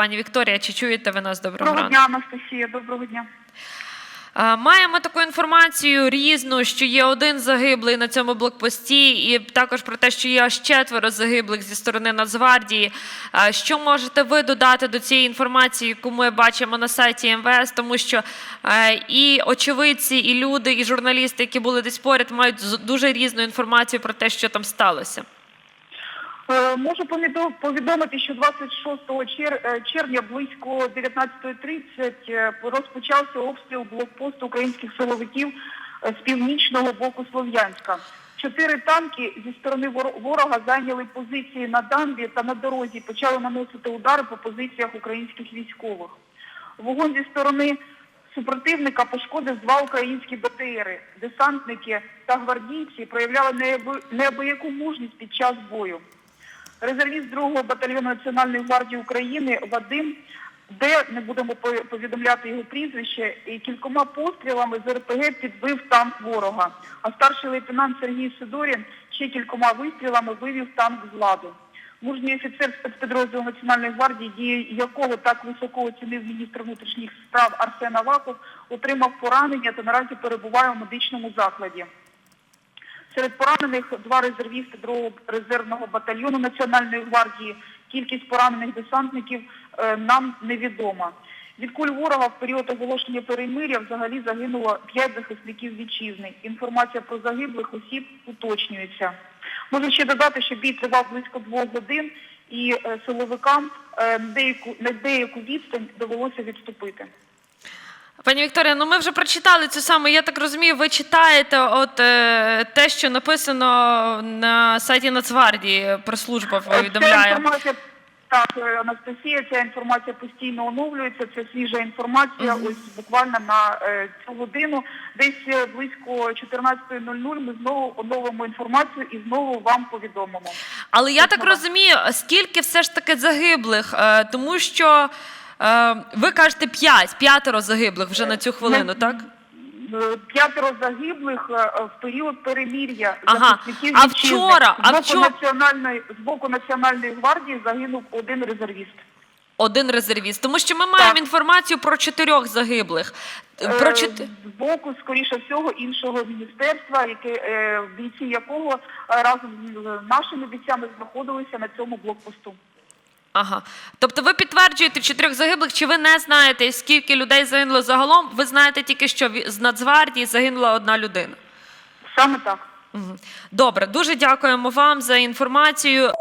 Пані Вікторія, чи чуєте ви нас? Доброго Доброго дня, Анастасія. Доброго дня. Маємо таку інформацію різну, що є один загиблий на цьому блокпості, і також про те, що є аж четверо загиблих зі сторони Нацгвардії. Що можете ви додати до цієї інформації, яку ми бачимо на сайті МВС? Тому що е, і очевидці, і люди, і журналісти, які були десь поряд, мають дуже різну інформацію про те, що там сталося. Е, Можу повідомити, що 26 чер- е, червня близько 19.30 е, розпочався обстріл блокпосту українських силовиків з північного боку Слов'янська. Чотири танки зі сторони вор- ворога зайняли позиції на дамбі та на дорозі, почали наносити удари по позиціях українських військових. Вогонь зі сторони супротивника пошкодив два українські БТРи. Десантники та гвардійці проявляли неаби- неабияку мужність під час бою. Резервіст 2-го батальйону Національної гвардії України Вадим, де не будемо по- повідомляти його прізвище, і кількома пострілами з РПГ підбив танк ворога. А старший лейтенант Сергій Сидорін ще кількома вистрілами вивів танк з ладу. Мужній офіцер спецпідрозділу Національної гвардії, дії якого так високо оцінив міністр внутрішніх справ Арсен Аваков, отримав поранення та наразі перебуває у медичному закладі. Серед поранених два резервісти другого резервного батальйону Національної гвардії. Кількість поранених десантників е, нам невідома. Від куль ворога в період оголошення перемиря взагалі загинуло 5 захисників вітчизни. Інформація про загиблих осіб уточнюється. Можу ще додати, що бій тривав близько двох годин і е, силовикам е, деяку, на деяку відстань довелося відступити. Пані Вікторія, ну ми вже прочитали цю саму. Я так розумію, ви читаєте от е, те, що написано на сайті Нацгвардії. Прес-служба Ця повідомляє. інформація, так, е, Анастасія, ця інформація постійно оновлюється, це свіжа інформація, ось буквально на е, цю годину. Десь е, близько 14.00 ми знову оновимо інформацію і знову вам повідомимо. Але я так розумію, скільки все ж таки загиблих, Е, тому що ви кажете п'ять, п'ятеро загиблих вже на цю хвилину, так? Е, П'ятеро загиблих е, в період перемір'я Ага. А вчора? З боку вчора? національної з боку національної гвардії загинув один резервіст. Один резервіст. Тому що ми маємо Так. інформацію про чотирьох загиблих. Про Е, чотир... з боку, скоріше всього, іншого міністерства, яке е, бійці якого е, разом з нашими бійцями знаходилися на цьому блокпосту. Ага. Тобто ви підтверджуєте чотирьох загиблих, чи ви не знаєте, скільки людей загинуло загалом? Ви знаєте тільки, що з Нацгвардії загинула одна людина. Саме так. Добре, дуже дякуємо вам за інформацію.